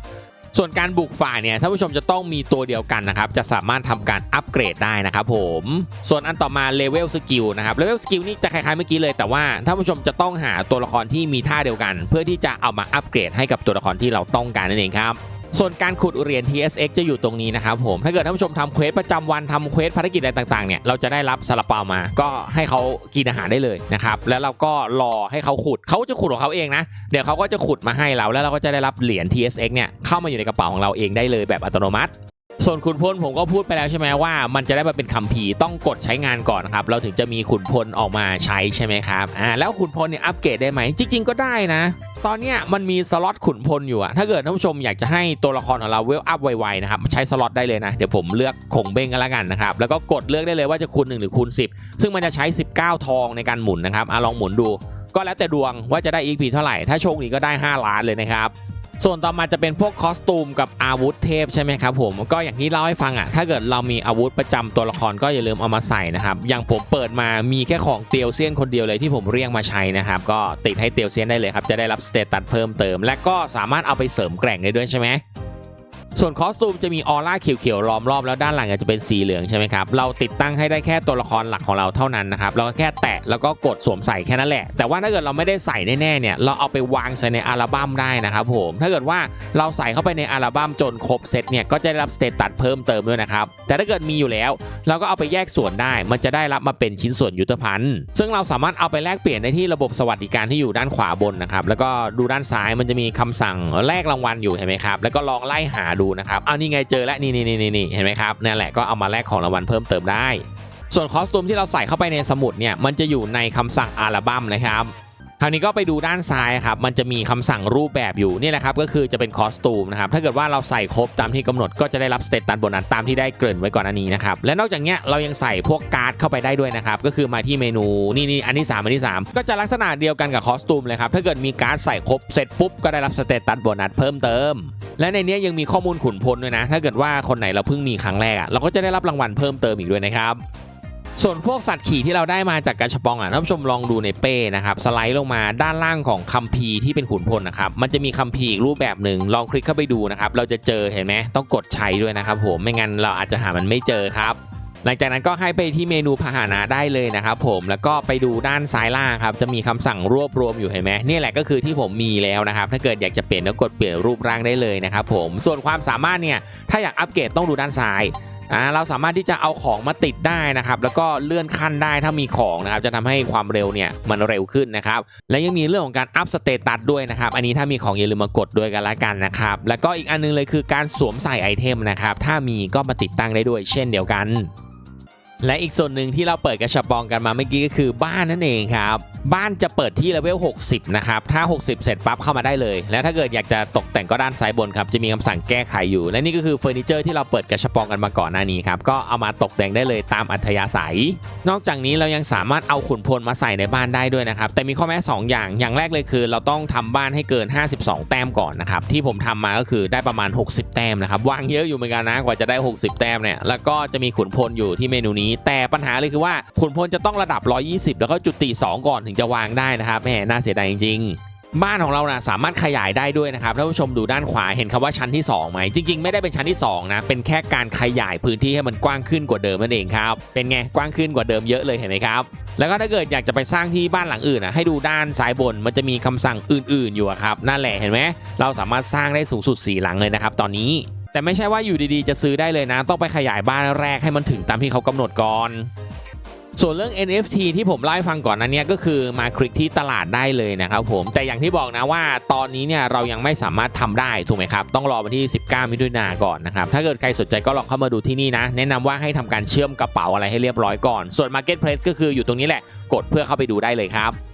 ส่วนการบุกฝ่ายเนี่ยท่านผู้ชมจะต้องมีตัวเดียวกันนะครับ จะสามารถทำการอัปเกรดได้นะครับผม ส่วนอันต่อมาเลเวลสกิลนะครับเลเวลสกิลนี่จะคล้ายๆเมื่อกี้เลย แต่ว่าท่านผู้ชมจะต้องหาตัวละครที่มีท่าเดียวกัน เพื่อที่จะเอามาอัปเกรดให้กับตัวละครที่เราต้องการนั่นเองครับ ส่วนการขุดเหรียญ TSX จะอยู่ตรงนี้นะครับผม ถ้าเกิดท่านผู้ชมทำเควสประจำวันทำเควสภารกิจอะไรต่างๆเนี่ยเราจะได้รับซาลาเปามา ก็ให้เขากินอาหารได้เลยนะครับ แล้วเราก็รอให้เขาขุดเขาจะขุดของเขาเองนะ เดี๋ยวเขาก็จะขุดมาให้เราแล้วเราก็จะได้รับเหรียญ TSX เนี่ยเข้ามาอยู่ในกระเป๋าของเราเองได้เลยแบบอัตโนมัติ ส่วนขุนพลผมก็พูดไปแล้วใช่ไหมว่า มันจะได้มาเป็นคัมภีร์ต้องกดใช้งานก่อนครับ เราถึงจะมีขุนพลออกมาใช้ใช่ไหมครับอ่าแล้วขุนพลเนี่ยอัปเกรดได้ไหมจริง ๆ ก็ได้นะตอนเนี้ยมันมีสล็อตขุนพลอยู่อะถ้าเกิดท่านผู้ชมอยากจะให้ตัวละครของเราเวลอัพไวๆนะครับใช้สล็อตได้เลยนะ เดี๋ยวผมเลือกคงเบ้งกันล้วกันนะครับ แล้วก็กดเลือกได้เลยว่าจะคูณ 1 หรือคูณ 10 ซึ่งมันจะใช้ 19 ทองในการหมุนนะครับอลองหมุนดู ก็แล้วแต่ดวงว่าจะได้ EXP เท่าไหร่ ถ้าโชคดีก็ได้ 5 ล้านเลยนะครับ ส่วนต่อมาจะเป็นพวกคอสตูมกับอาวุธเทพใช่ไหมครับผมก็อย่างที่เล่าให้ฟังอะถ้าเกิดเรามีอาวุธประจำตัวละครก็อย่าลืมเอามาใส่นะครับอย่างผมเปิดมามีแค่ของเตียวเซียนคนเดียวเลยที่ผมเรียกมาใช้นะครับก็ติดให้เตียวเซียนได้เลยครับจะได้รับสเตตัสเพิ่มเติม และก็สามารถเอาไปเสริมแกร่งได้ด้วยใช่ไหม ส่วนคอสตูมจะมีออร่าเขียวๆล้อมรอบแล้วด้านหลังจะเป็นสีเหลืองใช่ไหมครับเราติดตั้งให้ได้แค่ตัวละครหลักของเราเท่านั้นนะครับเราก็แค่แตะแล้วก็กดสวมใส่แค่นั้นแหละ แต่ว่าถ้าเกิดเราไม่ได้ใส่แน่ๆเนี่ยเราเอาไปวางใส่ในอัลบั้มได้นะครับผมถ้าเกิดว่าเราใส่เข้าไปในอัลบั้มจนครบเซตเนี่ยก็จะได้รับสเตตัสเพิ่มเติมด้วยนะครับแต่ถ้าเกิดมีอยู่แล้ว เราก็เอาไปแยกส่วนได้ มันจะได้รับมาเป็นชิ้นส่วนยุทธภัณฑ์ ซึ่งเราสามารถเอาไปแลกเปลี่ยนได้ที่ระบบสวัสดิการที่อยู่ด้านขวาบนนะครับแล้วก็ดูด้านซ้ายมันจะมีคำสั่งแลกรางวัลอยู่เห็นไหมครับแล้วก็ลองไล่หาดนะครับเอานี่ไงเจอแล้วนี่นี่นี่นี่เห็นไหมครับนั่นแหละก็เอามาแลกของรางวัลเพิ่มเติมได้ ส่วนคอสตูมที่เราใส่เข้าไปในสมุดเนี่ยมันจะอยู่ในคำสั่งอัลบั้มนะครับคราวนี้ก็ไปดูด้านซ้ายครับ มันจะมีคำสั่งรูปแบบอยู่นี่แหละครับ ก็คือจะเป็นคอสตูมนะครับ ถ้าเกิดว่าเราใส่ครบตามที่กำหนดก็จะได้รับสเตตัสโบนัสตามที่ได้เกริ่นไว้ก่อนอันนี้นะครับ และนอกจากนี้เรายังใส่พวกการ์ดเข้าไปได้ด้วยนะครับ ก็คือมาที่เมนูนี่นี่อันที่สามอันที่สามก็จะลักษณะเดียวกันกับคอสตูมเลยครับ ถ้าเกิดมีการ์ดใส่ครบเสร็จปุ๊บก็ได้รับสเตตัสบนัสเพิ่มเติม และในนี้ยังมีข้อมูลขุนพลด้วยนะ ถ้าเกิดว่าคนไหนเราเพิ่งมีครั้งแรกอะเราก็จะได้รับรางวัลเพิ่มเติมอีกด้วยนะครับส่วนพวกสัตว์ขี่ที่เราได้มาจากกาชปองอะท่านผู้ชมลองดูในเป้นะครับสไลด์ลงมาด้านล่างของคัมภีร์ที่เป็นขุนพลนะครับมันจะมีคัมภีร์อีกรูปแบบหนึ่งลองคลิกเข้าไปดูนะครับเราจะเจอเห็นไหมต้องกดใช้ด้วยนะครับผมไม่งั้นเราอาจจะหามันไม่เจอครับ หลังจากนั้นก็ให้ไปที่เมนูพาหนะได้เลยนะครับผมแล้วก็ไปดูด้านซ้ายล่างครับจะมีคำสั่งรวบรวมอยู่เห็นไหมนี่แหละก็คือที่ผมมีแล้วนะครับถ้าเกิดอยากจะเปลี่ยนก็กดเปลี่ยนรูปร่างได้เลยนะครับผมส่วนความสามารถเนี่ยถ้าอยากอัปเกรดต้องดูด้านซ้ายเราสามารถที่จะเอาของมาติดได้นะครับแล้วก็เลื่อนขั้นได้ถ้ามีของนะครับจะทำให้ความเร็วเนี่ยมันเร็วขึ้นนะครับและยังมีเรื่องของการอัพสเตตัสด้วยนะครับอันนี้ถ้ามีของอย่าลืมมากดด้วยกันละกันนะครับแล้วก็อีกอันนึงเลยคือการสวมใส่ไอเทมนะครับถ้ามีก็มาติดตั้งได้ด้วยเช่นเดียวกัน และอีกส่วนหนึ่งที่เราเปิดกระชับปองกันมาเมื่อกี้ก็คือบ้านนั่นเองครับ บ้านจะเปิดที่เลเวล 60 นะครับ ถ้า 60 เสร็จปั๊บเข้ามาได้เลย และถ้าเกิดอยากจะตกแต่งก็ด้านซ้ายบนครับ จะมีคำสั่งแก้ไขอยู่ และนี่ก็คือเฟอร์นิเจอร์ที่เราเปิดกระชับปองกันมาก่อนหน้านี้ครับ ก็เอามาตกแต่งได้เลยตามอัธยาศัย นอกจากนี้เรายังสามารถเอาขุนพลมาใส่ในบ้านได้ด้วยนะครับ แต่มีข้อแม้ 2 อย่าง อย่างแรกเลยคือ เราต้องทำบ้านให้เกิน 52 แต้มก่อนนะครับ ที่ผมทำมาก็คือได้ประมาณ 60 แต้มนะครับ วางเยอะอยู่เหมือนกันนะ กว่าจะได้ 60 แต้มเนี่ย แล้วก็จะมีขุนพลอยู่ที่เมนูนี้ แต่ปัญหาเลยคือว่าขุนพลจะต้องระดับ 120 แล้วก็จุติ 2 ก่อนถึงจะวางได้นะครับแหมน่าเสียดายจริงๆ บ้านของเรานะสามารถขยายได้ด้วยนะครับท่านผู้ชมดูด้านขวาเห็นคำว่าชั้นที่2ไหมจริง ๆ ไม่ได้เป็นชั้นที่2นะเป็นแค่การขยายพื้นที่ให้มันกว้างขึ้นกว่าเดิมนั่นเองครับเป็นไงกว้างขึ้นกว่าเดิมเยอะเลยเห็นไหมครับแล้วก็ถ้าเกิดอยากจะไปสร้างที่บ้านหลังอื่นนะให้ดูด้านซ้ายบนมันจะมีคำสั่งอื่น ๆอยู่ครับนั่นแหละเห็นไหมเราสามารถสร้างได้สูงสุด 4 หลังเลยนะครับตอนนี้แต่ไม่ใช่ว่าอยู่ดีๆ จะซื้อได้เลยนะ ต้องไปขยายบ้านแรกให้มันถึงตามที่เขากำหนดก่อน ส่วนเรื่อง NFT ที่ผมไล่ฟังก่อนนั้นเนี่ยก็คือมาคลิกที่ตลาดได้เลยนะครับผมแต่อย่างที่บอกนะว่าตอนนี้เนี่ยเรายังไม่สามารถทำได้ถูกไหมครับต้องรอวันที่ 19 มิถุนายนก่อนนะครับถ้าเกิดใครสนใจก็ลองเข้ามาดูที่นี่นะ แนะนำว่าให้ทำการเชื่อมกระเป๋าอะไรให้เรียบร้อยก่อน ส่วน Marketplace ก็คืออยู่ตรงนี้แหละกดเพื่อเข้าไปดูได้เลยครับ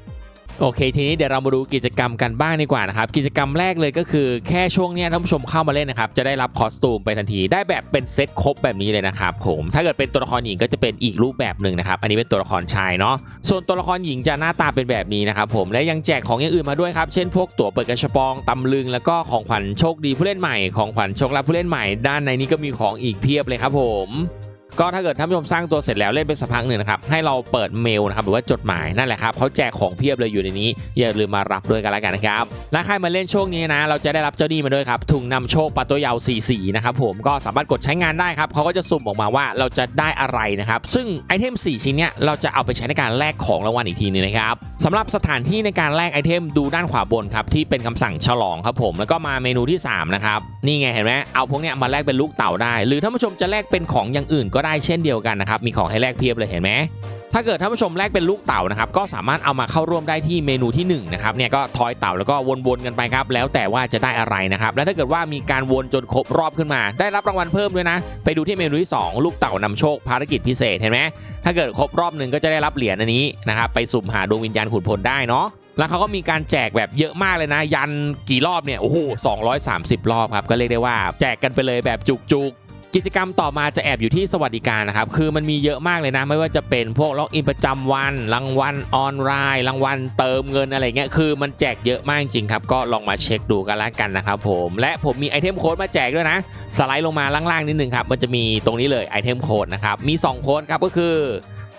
โอเค ทีนี้เดี๋ยวเรามาดูกิจกรรมกันบ้างดีกว่านะครับกิจกรรมแรกเลยก็คือแค่ช่วงนี้ท่านผู้ชมเข้ามาเล่นนะครับจะได้รับคอสตูมไปทันทีได้แบบเป็นเซตครบแบบนี้เลยนะครับผมถ้าเกิดเป็นตัวละครหญิงก็จะเป็นอีกรูปแบบหนึ่งนะครับอันนี้เป็นตัวละครชายเนาะส่วนตัวละครหญิงจะหน้าตาเป็นแบบนี้นะครับผมและยังแจกของอย่างอื่นมาด้วยครับเช่นพวกตั๋วเปิดกระชปองตำลึง แล้วก็ของขวัญโชคดีผู้เล่นใหม่ของขวัญโชคลาภผู้เล่นใหม่ ด้านในนี้ก็มีของอีกเพียบเลยครับผม ก็ถ้าเกิดท่านผู้ชมสร้างตัวเสร็จแล้วเล่นไปสักพักหนึ่งนะครับให้เราเปิดเมลนะครับหรือว่าจดหมายนั่นแหละครับเขาแจกของเพียบเลยอยู่ในนี้อย่าลืมมารับด้วยกันแล้วกันนะครับและใครมาเล่นช่วงนี้นะ เราจะได้รับเจ้านี่มาด้วยครับถุงนำโชคปลาตัวยาวสีสีนะครับผมก็สามารถกดใช้งานได้ครับเขาก็จะสุ่มออกมาว่าเราจะได้อะไรนะครับซึ่งไอเทม 4 ชิ้นเนี้ยเราจะเอาไปใช้ในการแลกของรางวัลอีกทีนึงนะครับสำหรับสถานที่ในการแลกไอเทมดูด้านขวาบนครับที่เป็นคำสั่งฉลองครับผมแล้วก็มาเมนูที่สามนะครับ นี่ไงเห็นไหมเอาพวกเนี้ยมาแลกเป็นลูกเต่าได้ หรือท่านผู้ชมจะแลกเป็นของอย่างอื่นก็ได้เช่นเดียวกันนะครับมีของให้แลกเพียบเลยเห็นไหมถ้าเกิดท่านผู้ชมแลกเป็นลูกเต่านะครับก็สามารถเอามาเข้าร่วมได้ที่เมนูที่หนึ่งนะครับเนี่ยก็ทอยเต่าแล้วก็วนๆกันไปครับแล้วแต่ว่าจะได้อะไรนะครับและถ้าเกิดว่ามีการวนจนครบรอบขึ้นมา ได้รับรางวัลเพิ่มด้วยนะ ไปดูที่เมนูที่สองลูกเต่านำโชคภารกิจพิเศษเห็นไหมถ้าเกิดครบรอบหนึ่งก็จะได้รับเหรียญอันนี้นะครับไปสุ่มหาดวงวิญญาณขุนพลได้เนาะ แล้วเขาก็มีการแจกแบบเยอะมากเลยนะ ยันกี่รอบเนี่ยโอ้โห230 รอบครับ ก็เรียกได้ว่าแจกกันไปเลยแบบจุกๆ กิจกรรมต่อมาจะแอบอยู่ที่สวัสดิการนะครับ คือมันมีเยอะมากเลยนะ ไม่ว่าจะเป็นพวกล็อกอินประจำวัน รางวัลออนไลน์ รางวัลเติมเงินอะไรเงี้ย คือมันแจกเยอะมากจริงครับ ก็ลองมาเช็คดูกันละกันนะครับผม และผมมีไอเทมโค้ดมาแจกด้วยนะ สไลด์ลงมาล่างๆนิดนึงครับ มันจะมีตรงนี้เลยไอเทมโค้ดนะครับ มี2โค้ดครับก็คือ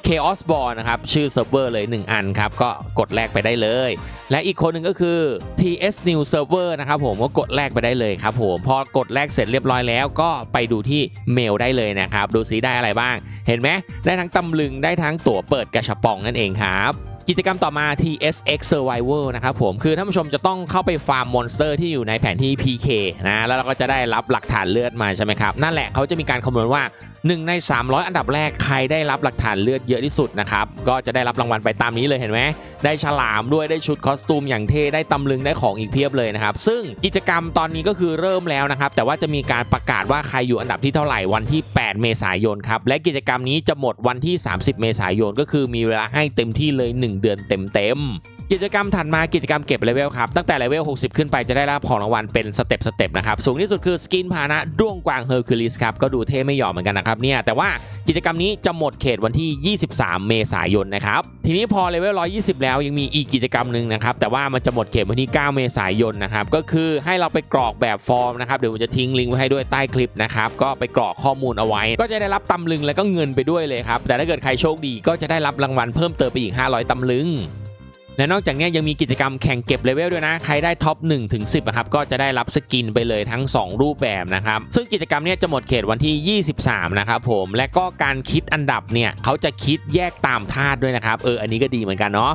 Chaos Ball นะครับ ชื่อเซิร์ฟเวอร์เลย 1 อันครับ ก็กดแลกไปได้เลย และอีกคนหนึ่งก็คือ TS New Server นะครับผมก็กดแลกไปได้เลยครับผมพอกดแลกเสร็จเรียบร้อยแล้วก็ไปดูที่เมลได้เลยนะครับ ดูซิได้อะไรบ้าง เห็นไหมได้ทั้งตำลึงได้ทั้งตั๋วเปิดกระชับปองนั่นเองครับกิจกรรมต่อมา TSX Survival นะครับผม คือท่านผู้ชมจะต้องเข้าไปฟาร์มมอนสเตอร์ที่อยู่ในแผนที่ PK นะ แล้วเราก็จะได้รับหลักฐานเลือดมาใช่ไหมครับ นั่นแหละเขาจะมีการคำนวณว่า1 ใน 300 อันดับแรกใครได้รับหลักฐานเลือดเยอะที่สุดนะครับก็จะได้รับรางวัลไปตามนี้เลยเห็นไหมได้ฉลามด้วยได้ชุดคอสตูมอย่างเท่ได้ตำลึงได้ของอีกเพียบเลยนะครับซึ่งกิจกรรมตอนนี้ก็คือเริ่มแล้วนะครับแต่ว่าจะมีการประกาศว่าใครอยู่อันดับที่เท่าไหร่วันที่ 8 เมษายนครับและกิจกรรมนี้จะหมดวันที่ 30 เมษายนก็คือมีเวลาให้เต็มที่เลย 1 เดือนเต็มๆ กิจกรรมถัดมากิจกรรมเก็บเลเวลครับตั้งแต่เลเวล 60 ขึ้นไปจะได้รับของรางวัลเป็นสเต็ปสเต็ปนะครับสูงที่สุดคือสกินพานะด้วงกวางเฮอร์คิวลิสครับก็ดูเท่ไม่หยอกเหมือนกันนะครับเนี่ยแต่ว่ากิจกรรมนี้จะหมดเขตวันที่ 23 เมษายนนะครับทีนี้พอเลเวล 120 แล้วยังมีอีกกิจกรรมหนึ่งนะครับแต่ว่ามันจะหมดเขตวันที่ 9 เมษายนนะครับก็คือให้เราไปกรอกแบบฟอร์มนะครับเดี๋ยวผมจะทิ้งลิงก์ไว้ให้ด้วยใต้คลิปนะครับก็ไปกรอกข้อมูลเอาไว้ ก็จะได้รับตำลึงแล้วก็เงินไปด้วยเลยครับแต่ถ้าเกิดใครโชคดีก็จะได้รับรางวัลเพิ่มเติมไปอีก 500ตำลึง และนอกจากนี้ยังมีกิจกรรมแข่งเก็บเลเวลด้วยนะ ใครได้ท็อป1ถึง10นะครับก็จะได้รับสกินไปเลยทั้ง 2 รูปแบบนะครับซึ่งกิจกรรมนี้จะหมดเขตวันที่ 23 นะครับผมและก็การคิดอันดับเนี่ยเขาจะคิดแยกตามธาตุด้วยนะครับเอออันนี้ก็ดีเหมือนกันเนาะ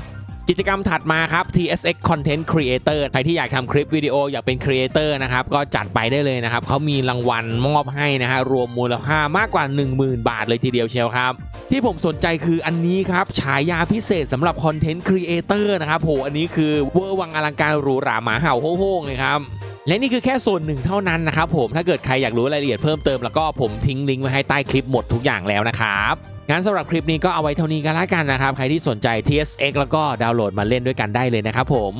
กิจกรรมถัดมาครับ TSX Content Creator ใครที่อยากทำคลิปวิดีโออยากเป็นครีเอเตอร์นะครับ ก็จัดไปได้เลยนะครับ เขามีรางวัลมอบให้นะฮะรวมมูลค่ามากกว่า 10,000 บาทเลยทีเดียวเชียวครับ ที่ผมสนใจคืออันนี้ครับฉายาพิเศษสำหรับคอนเทนต์ครีเอเตอร์นะครับโหอันนี้คือเวอร์วังอลังการหรูหราหมาเห่าโฮ่งเลยครับและนี่คือแค่ส่วนหนึ่งเท่านั้นนะครับผมถ้าเกิดใครอยากรู้รายละเอียดเพิ่มเติมแล้วก็ผมทิ้งลิงก์ไว้ให้ใต้คลิปหมดทุกอย่างแล้วนะครับงั้นสำหรับคลิปนี้ก็เอาไว้เท่านี้กันละกันนะครับ ใครที่สนใจ TSX แล้วก็ดาวน์โหลดมาเล่นด้วยกันได้เลยนะครับผม